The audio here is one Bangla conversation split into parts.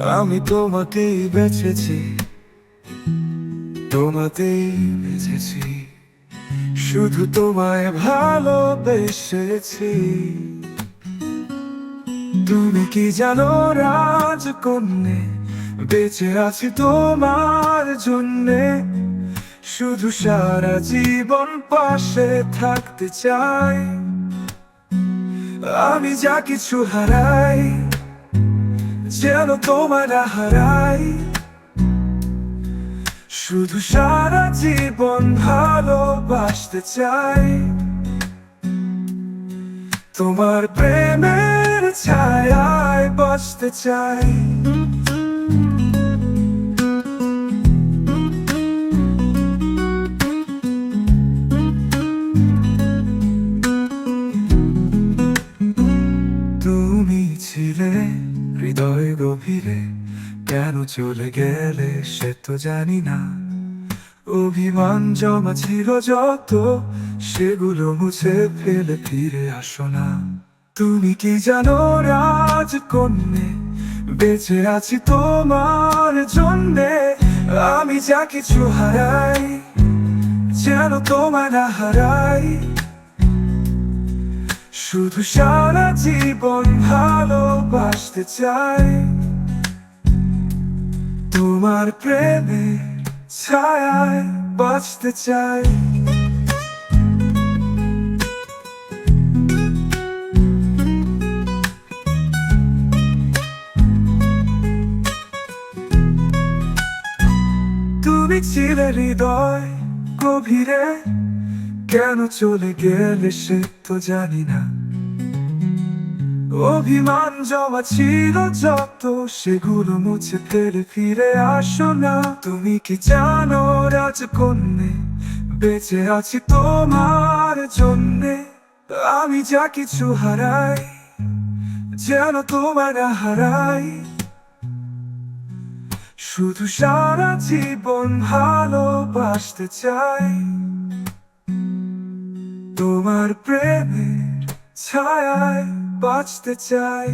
আমি তোমাকেই বেছেছি, তোমাতেই বেঁচেছি শুধু তোমায় ভালোবেসেছি। তুমি কি জানো রাজকন্যে, বেঁচে আছি তোমার জন্যে? শুধু সারা জীবন পাশে থাকতে চাই। আমি যা কিছু হারাই যেন তোমার হারাই শুধু সারা জীবন ভালোবাসতে চাই। তোমার প্রেমের ছায়ায় বসতে চাই। গভীরে কেন চলে গেলে সে তো জানি না। অভিমান জমা ছিল যত, সেগুলো মুছে ফেলে ফিরে আসো না। তুমি কি জানো রাজ কন্যে? বেঁচে আছি তোমার জন্যে। আমি যা কিছু হারাই, যেন তোমার না হারাই। শুধু সারা জীবন ভালোবাসতে চাই। তোমার প্রেমে ছায়ায় বাঁচতে চাই। তুমি ছিলে হৃদয় গভীরে, কেন চলে গেলে সে তো জানি না। অভিমান জমা ছিল যত, সেগুলো মুছে ফেলে ফিরে আসো না। তুমি কি জানো রাজকন্যে, বেঁচে আছি তোমার জন্যে। আমি যা কিছু হারাই, যেন তোমার হারাই। শুধু সারা জীবন ভালোবাসতে চাই। তোমার প্রেমের ছায়ায় বাঁচতে চাই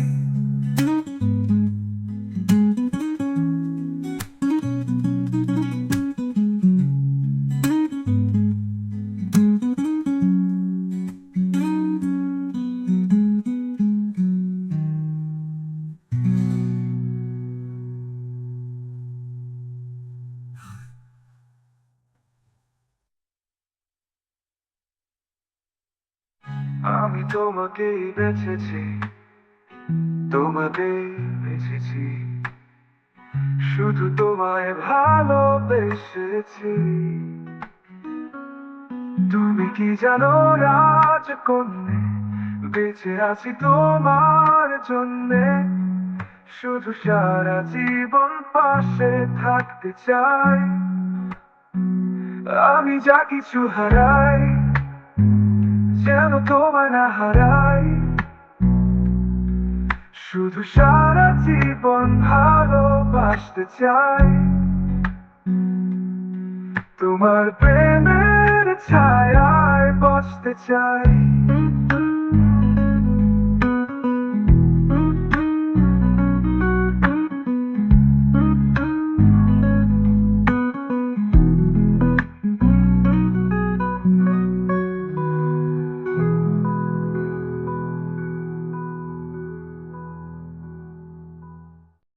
আমি তোমাকেই বেছেছি তোমাকেই বেছেছি। শুধু তোমায় ভালোবেসেছি। তুমি কি জানো রাজকন্যে? বেঁচে আছি তোমার জন্যে। শুধু সারা জীবন পাশে থাকতে চাই। আমি যা কিছু হারাই তোমার না হারাই শুধু সারা জীবন ভালোবাসতে চাই। তোমার প্রেমের ছায়ায় বসতে চাই।